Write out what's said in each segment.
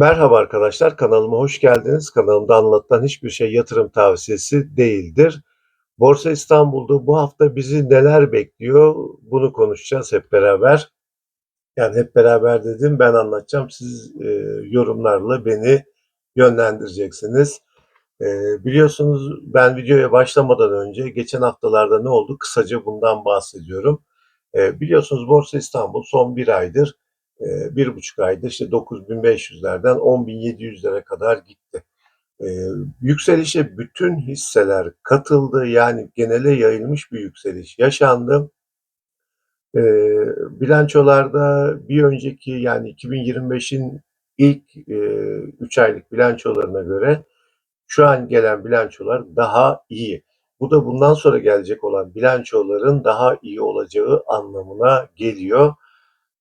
Merhaba arkadaşlar, kanalıma hoş geldiniz. Kanalımda anlatılan hiçbir şey yatırım tavsiyesi değildir. Borsa İstanbul'da bu hafta bizi neler bekliyor? Bunu konuşacağız hep beraber. Yani hep beraber dedim ben anlatacağım. Siz e, yorumlarla beni yönlendireceksiniz. E, biliyorsunuz ben videoya başlamadan önce geçen haftalarda ne oldu? Kısaca bundan bahsediyorum. E, biliyorsunuz Borsa İstanbul son bir aydır bir buçuk ayda işte 9500'lerden 10.700'lere kadar gitti. E, yükselişe bütün hisseler katıldı. Yani genele yayılmış bir yükseliş yaşandı. E, bilançolarda bir önceki yani 2025'in ilk e, 3 aylık bilançolarına göre şu an gelen bilançolar daha iyi. Bu da bundan sonra gelecek olan bilançoların daha iyi olacağı anlamına geliyor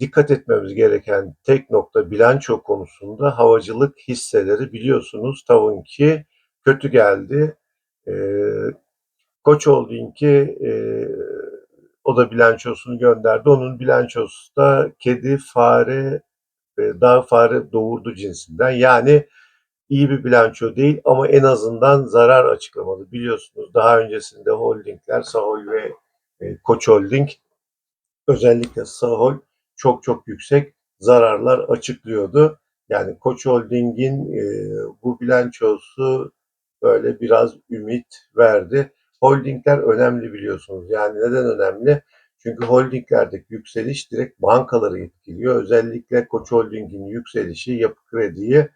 dikkat etmemiz gereken tek nokta bilanço konusunda havacılık hisseleri biliyorsunuz Tavun ki kötü geldi. E, Koç Holding'i e, o da bilançosunu gönderdi. Onun bilançosu da kedi, fare, e, dağ fare doğurdu cinsinden. Yani iyi bir bilanço değil ama en azından zarar açıklamadı. Biliyorsunuz daha öncesinde holdingler Sahol ve e, Koç Holding özellikle Sahol çok çok yüksek zararlar açıklıyordu. Yani Koç Holding'in e, bu bilançosu böyle biraz ümit verdi. Holdingler önemli biliyorsunuz. Yani neden önemli? Çünkü holdinglerdeki yükseliş direkt bankaları etkiliyor. Özellikle Koç Holding'in yükselişi, Yapı Kredi'yi,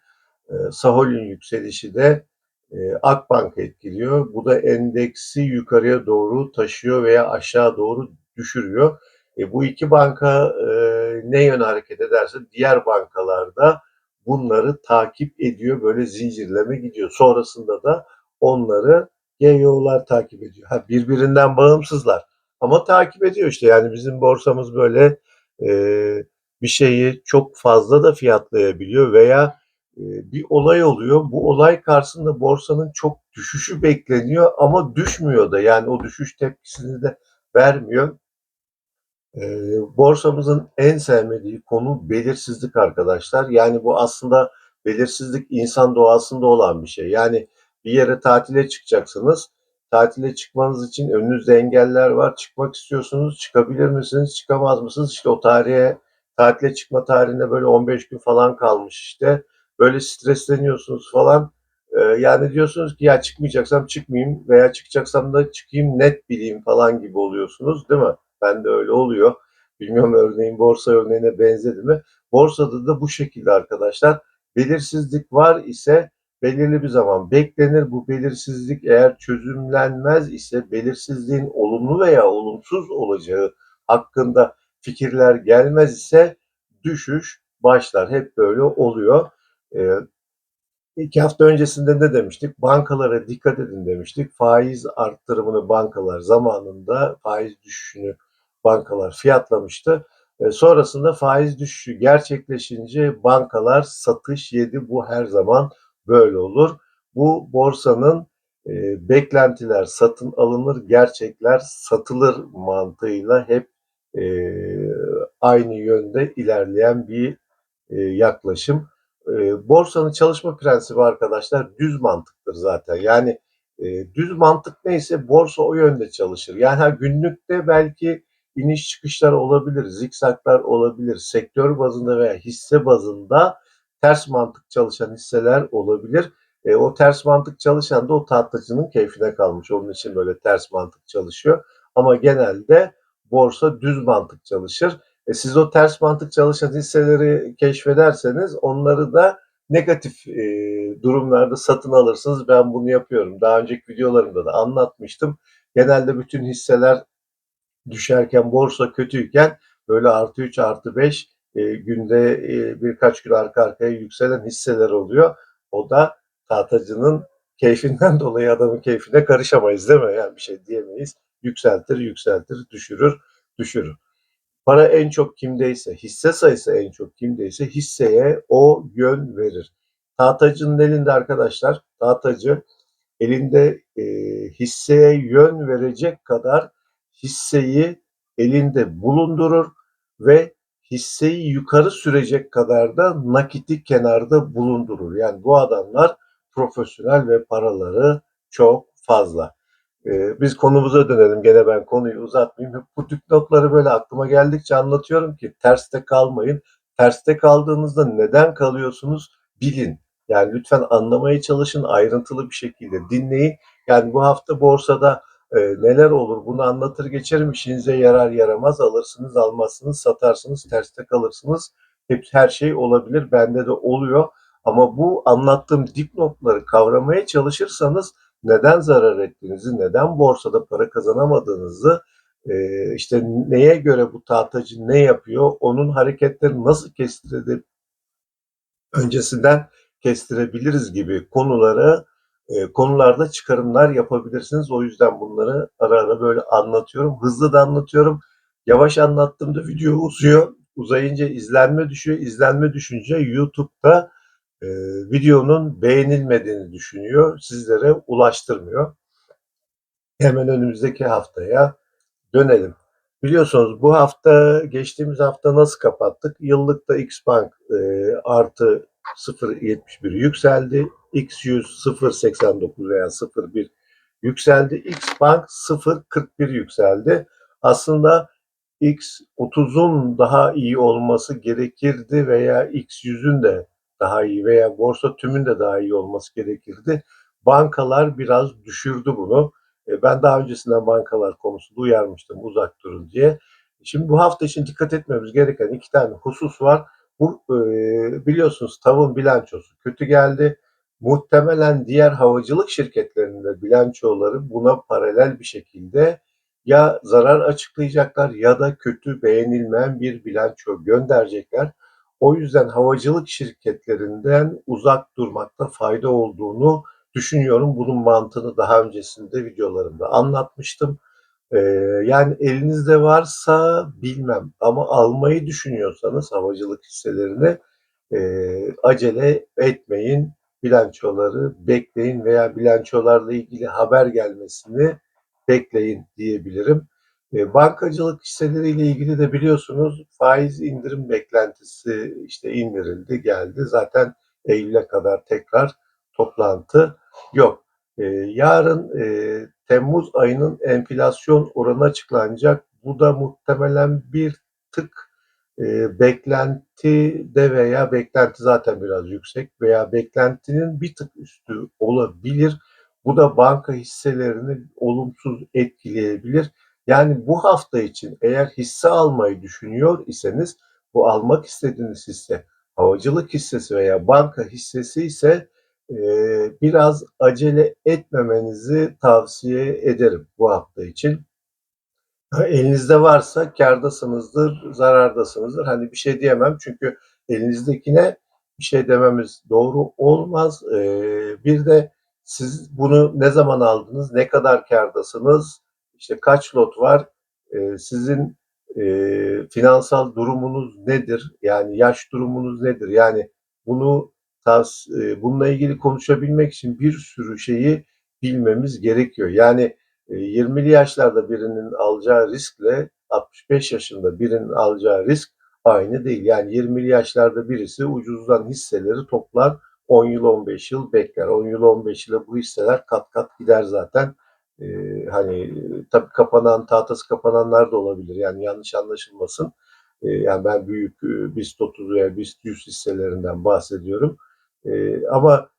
e, Sahol'ün yükselişi de e, Akbank etkiliyor. Bu da endeksi yukarıya doğru taşıyor veya aşağı doğru düşürüyor. E, bu iki banka e, ne yöne hareket ederse diğer bankalarda bunları takip ediyor. Böyle zincirleme gidiyor. Sonrasında da onları GEO'lar takip ediyor. Ha, birbirinden bağımsızlar. Ama takip ediyor işte. Yani bizim borsamız böyle e, bir şeyi çok fazla da fiyatlayabiliyor veya e, bir olay oluyor. Bu olay karşısında borsanın çok düşüşü bekleniyor ama düşmüyor da. Yani o düşüş tepkisini de vermiyor. E, borsamızın en sevmediği konu belirsizlik arkadaşlar. Yani bu aslında belirsizlik insan doğasında olan bir şey. Yani bir yere tatile çıkacaksınız. Tatile çıkmanız için önünüzde engeller var. Çıkmak istiyorsunuz. Çıkabilir misiniz? Çıkamaz mısınız? İşte o tarihe tatile çıkma tarihine böyle 15 gün falan kalmış işte. Böyle stresleniyorsunuz falan. Ee, yani diyorsunuz ki ya çıkmayacaksam çıkmayayım veya çıkacaksam da çıkayım net bileyim falan gibi oluyorsunuz değil mi? Ben de öyle oluyor. Bilmiyorum örneğin borsa örneğine benzedi mi? Borsada da bu şekilde arkadaşlar. Belirsizlik var ise belirli bir zaman beklenir. Bu belirsizlik eğer çözümlenmez ise belirsizliğin olumlu veya olumsuz olacağı hakkında fikirler gelmez ise düşüş başlar. Hep böyle oluyor. Ee, İki hafta öncesinde ne demiştik? Bankalara dikkat edin demiştik. Faiz arttırımını bankalar zamanında faiz düşüşünü bankalar fiyatlamıştı. E, sonrasında faiz düşüşü gerçekleşince bankalar satış yedi. Bu her zaman böyle olur. Bu borsanın e, beklentiler satın alınır, gerçekler satılır mantığıyla hep e, aynı yönde ilerleyen bir e, yaklaşım. E, borsanın çalışma prensibi arkadaşlar düz mantıktır zaten. Yani e, düz mantık neyse borsa o yönde çalışır. Yani günlükte belki iniş çıkışlar olabilir, zikzaklar olabilir. Sektör bazında veya hisse bazında ters mantık çalışan hisseler olabilir. E, o ters mantık çalışan da o tahtacının keyfine kalmış. Onun için böyle ters mantık çalışıyor. Ama genelde borsa düz mantık çalışır. E, siz o ters mantık çalışan hisseleri keşfederseniz onları da negatif e, durumlarda satın alırsınız. Ben bunu yapıyorum. Daha önceki videolarımda da anlatmıştım. Genelde bütün hisseler düşerken borsa kötüyken böyle artı 3 artı 5 e, günde e, birkaç gün arka arkaya yükselen hisseler oluyor. O da tahtacının keyfinden dolayı adamın keyfine karışamayız değil mi? Yani bir şey diyemeyiz. Yükseltir, yükseltir, düşürür, düşürür. Para en çok kimdeyse, hisse sayısı en çok kimdeyse hisseye o yön verir. Tahtacının elinde arkadaşlar, tahtacı elinde e, hisseye yön verecek kadar hisseyi elinde bulundurur ve hisseyi yukarı sürecek kadar da nakiti kenarda bulundurur. Yani bu adamlar profesyonel ve paraları çok fazla. Ee, biz konumuza dönelim. Gene ben konuyu uzatmayayım. Bu tip notları böyle aklıma geldikçe anlatıyorum ki terste kalmayın. Terste kaldığınızda neden kalıyorsunuz bilin. Yani lütfen anlamaya çalışın, ayrıntılı bir şekilde dinleyin. Yani bu hafta borsada e, neler olur bunu anlatır geçerim. İşinize yarar yaramaz alırsınız, almazsınız, satarsınız, terste kalırsınız. Hep her şey olabilir. Bende de oluyor. Ama bu anlattığım dipnotları kavramaya çalışırsanız neden zarar ettiğinizi, neden borsada para kazanamadığınızı, e, işte neye göre bu tahtacı ne yapıyor, onun hareketleri nasıl kestirilip öncesinden kestirebiliriz gibi konulara e, konularda çıkarımlar yapabilirsiniz. O yüzden bunları ara ara böyle anlatıyorum. Hızlı da anlatıyorum. Yavaş anlattığımda video uzuyor. Uzayınca izlenme düşüyor. İzlenme düşünce YouTube'da e, videonun beğenilmediğini düşünüyor. Sizlere ulaştırmıyor. Hemen önümüzdeki haftaya dönelim. Biliyorsunuz bu hafta geçtiğimiz hafta nasıl kapattık? Yıllıkta Xbank e, artı 0.71 yükseldi. X100 0.89 veya 0.1 yükseldi. Xbank 0.41 yükseldi. Aslında X30'un daha iyi olması gerekirdi veya X100'ün de daha iyi veya borsa tümün de daha iyi olması gerekirdi. Bankalar biraz düşürdü bunu. E, ben daha öncesinden bankalar konusunda uyarmıştım uzak durun diye. Şimdi bu hafta için dikkat etmemiz gereken iki tane husus var. Bu e, biliyorsunuz tavın bilançosu kötü geldi. Muhtemelen diğer havacılık şirketlerinin de bilançoları buna paralel bir şekilde ya zarar açıklayacaklar ya da kötü beğenilmeyen bir bilanço gönderecekler. O yüzden havacılık şirketlerinden uzak durmakta fayda olduğunu düşünüyorum. Bunun mantığını daha öncesinde videolarımda anlatmıştım. Ee, yani elinizde varsa bilmem ama almayı düşünüyorsanız havacılık hisselerini e, acele etmeyin. Bilançoları bekleyin veya bilançolarla ilgili haber gelmesini bekleyin diyebilirim. E, bankacılık hisseleriyle ilgili de biliyorsunuz faiz indirim beklentisi işte indirildi geldi. Zaten Eylül'e kadar tekrar toplantı yok. E, yarın e, Temmuz ayının enflasyon oranı açıklanacak. Bu da muhtemelen bir tık e, beklenti de veya beklenti zaten biraz yüksek veya beklentinin bir tık üstü olabilir. Bu da banka hisselerini olumsuz etkileyebilir. Yani bu hafta için eğer hisse almayı düşünüyor iseniz bu almak istediğiniz hisse havacılık hissesi veya banka hissesi ise e, biraz acele etmemenizi tavsiye ederim bu hafta için. Elinizde varsa kârdasınızdır, zarardasınızdır. Hani bir şey diyemem çünkü elinizdekine bir şey dememiz doğru olmaz. Ee, bir de siz bunu ne zaman aldınız, ne kadar kârdasınız, işte kaç lot var, ee, sizin e, finansal durumunuz nedir, yani yaş durumunuz nedir? Yani bunu e, bununla ilgili konuşabilmek için bir sürü şeyi bilmemiz gerekiyor. Yani 20'li yaşlarda birinin alacağı riskle 65 yaşında birinin alacağı risk aynı değil. Yani 20'li yaşlarda birisi ucuzdan hisseleri toplar 10 yıl 15 yıl bekler. 10 yıl 15 yıl bu hisseler kat kat gider zaten. Ee, hani tabii kapanan tahtası kapananlar da olabilir. Yani yanlış anlaşılmasın. Ee, yani ben büyük BIST 30 veya BIST 100 hisselerinden bahsediyorum. Ee, ama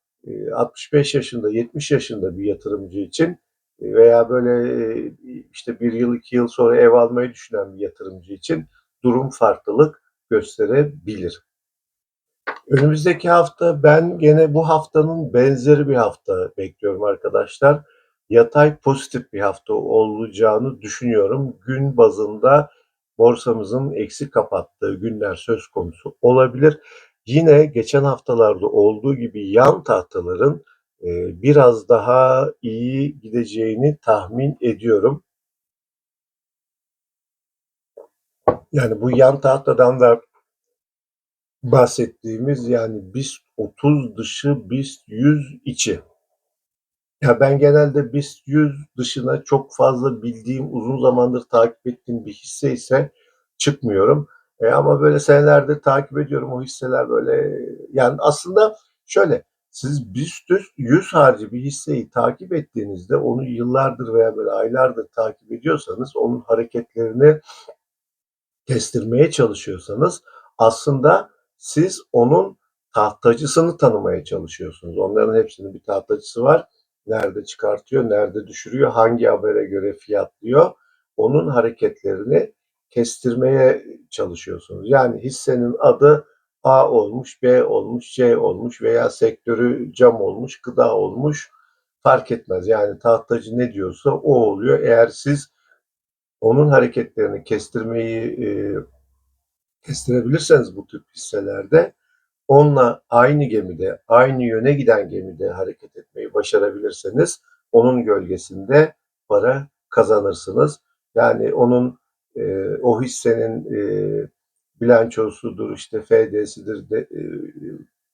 65 yaşında 70 yaşında bir yatırımcı için veya böyle işte bir yıl iki yıl sonra ev almayı düşünen bir yatırımcı için durum farklılık gösterebilir. Önümüzdeki hafta ben gene bu haftanın benzeri bir hafta bekliyorum arkadaşlar. Yatay pozitif bir hafta olacağını düşünüyorum. Gün bazında borsamızın eksik kapattığı günler söz konusu olabilir. Yine geçen haftalarda olduğu gibi yan tahtaların biraz daha iyi gideceğini tahmin ediyorum. Yani bu yan tahtadan da bahsettiğimiz yani BIST 30 dışı BIST 100 içi. Ya ben genelde BIST 100 dışına çok fazla bildiğim, uzun zamandır takip ettiğim bir hisse ise çıkmıyorum. E, ama böyle senelerdir takip ediyorum o hisseler böyle yani aslında şöyle siz BIST 100 harcı bir hisseyi takip ettiğinizde onu yıllardır veya böyle aylardır takip ediyorsanız onun hareketlerini kestirmeye çalışıyorsanız aslında siz onun tahtacısını tanımaya çalışıyorsunuz. Onların hepsinin bir tahtacısı var. Nerede çıkartıyor, nerede düşürüyor, hangi habere göre fiyatlıyor. Onun hareketlerini kestirmeye çalışıyorsunuz. Yani hissenin adı A olmuş, B olmuş, C olmuş veya sektörü cam olmuş, gıda olmuş fark etmez. Yani tahtacı ne diyorsa o oluyor. Eğer siz onun hareketlerini kestirmeyi e, kestirebilirseniz bu tip hisselerde onunla aynı gemide, aynı yöne giden gemide hareket etmeyi başarabilirseniz onun gölgesinde para kazanırsınız. Yani onun e, o hissenin e, bilançosudur, işte FD'sidir, de, e,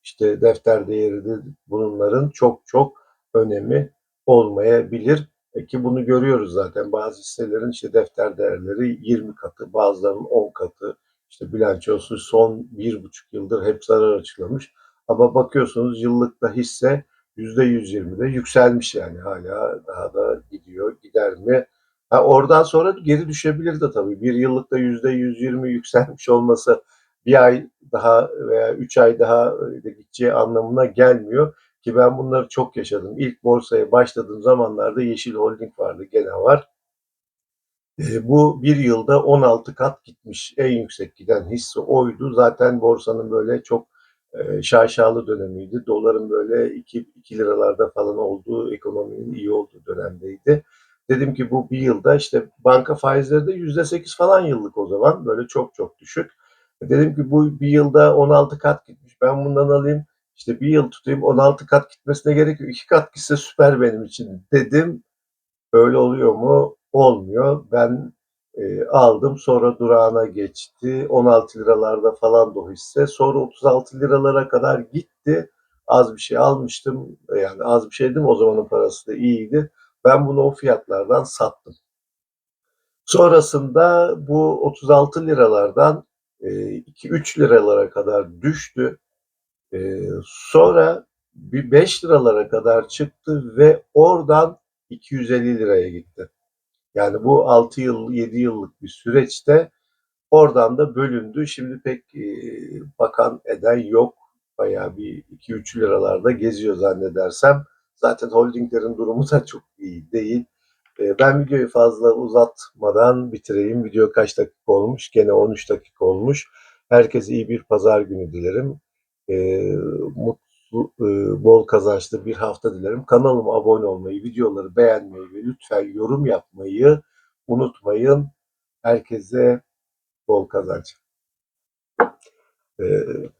işte defter değeridir. Bunların çok çok önemi olmayabilir. E ki bunu görüyoruz zaten. Bazı hisselerin işte defter değerleri 20 katı, bazılarının 10 katı. İşte bilançosu son bir buçuk yıldır hep zarar açıklamış. Ama bakıyorsunuz yıllıkta hisse %120'de yükselmiş yani hala daha da gidiyor. Gider mi? Ha, oradan sonra geri düşebilir de tabii. Bir yıllıkta %120 yükselmiş olması bir ay daha veya üç ay daha da gideceği anlamına gelmiyor. Ki ben bunları çok yaşadım. İlk borsaya başladığım zamanlarda Yeşil Holding vardı, gene var. E, bu bir yılda 16 kat gitmiş. En yüksek giden hisse oydu. Zaten borsanın böyle çok e, şaşalı dönemiydi. Doların böyle 2, 2 liralarda falan olduğu, ekonominin iyi olduğu dönemdeydi. Dedim ki bu bir yılda işte banka faizleri de %8 falan yıllık o zaman. Böyle çok çok düşük. Dedim ki bu bir yılda 16 kat gitmiş. Ben bundan alayım. İşte bir yıl tutayım 16 kat gitmesine gerek yok. 2 kat gitse süper benim için dedim. Öyle oluyor mu? Olmuyor. Ben e, aldım sonra durağına geçti. 16 liralarda falan da hisse. Sonra 36 liralara kadar gitti. Az bir şey almıştım. Yani az bir şeydim o zamanın parası da iyiydi. Ben bunu o fiyatlardan sattım. Sonrasında bu 36 liralardan 2-3 liralara kadar düştü. Sonra bir 5 liralara kadar çıktı ve oradan 250 liraya gitti. Yani bu 6 yıl, 7 yıllık bir süreçte oradan da bölündü. Şimdi pek bakan eden yok. Bayağı bir 2-3 liralarda geziyor zannedersem. Zaten holdinglerin durumu da çok iyi değil. Ben videoyu fazla uzatmadan bitireyim. Video kaç dakika olmuş? Gene 13 dakika olmuş. Herkese iyi bir pazar günü dilerim. Mutlu, bol kazançlı bir hafta dilerim. Kanalıma abone olmayı, videoları beğenmeyi ve lütfen yorum yapmayı unutmayın. Herkese bol kazanç.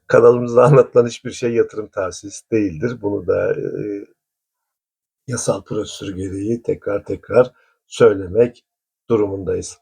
Kanalımızda anlatılan hiçbir şey yatırım tavsiyesi değildir. Bunu da yasal prosedür gereği tekrar tekrar söylemek durumundayız.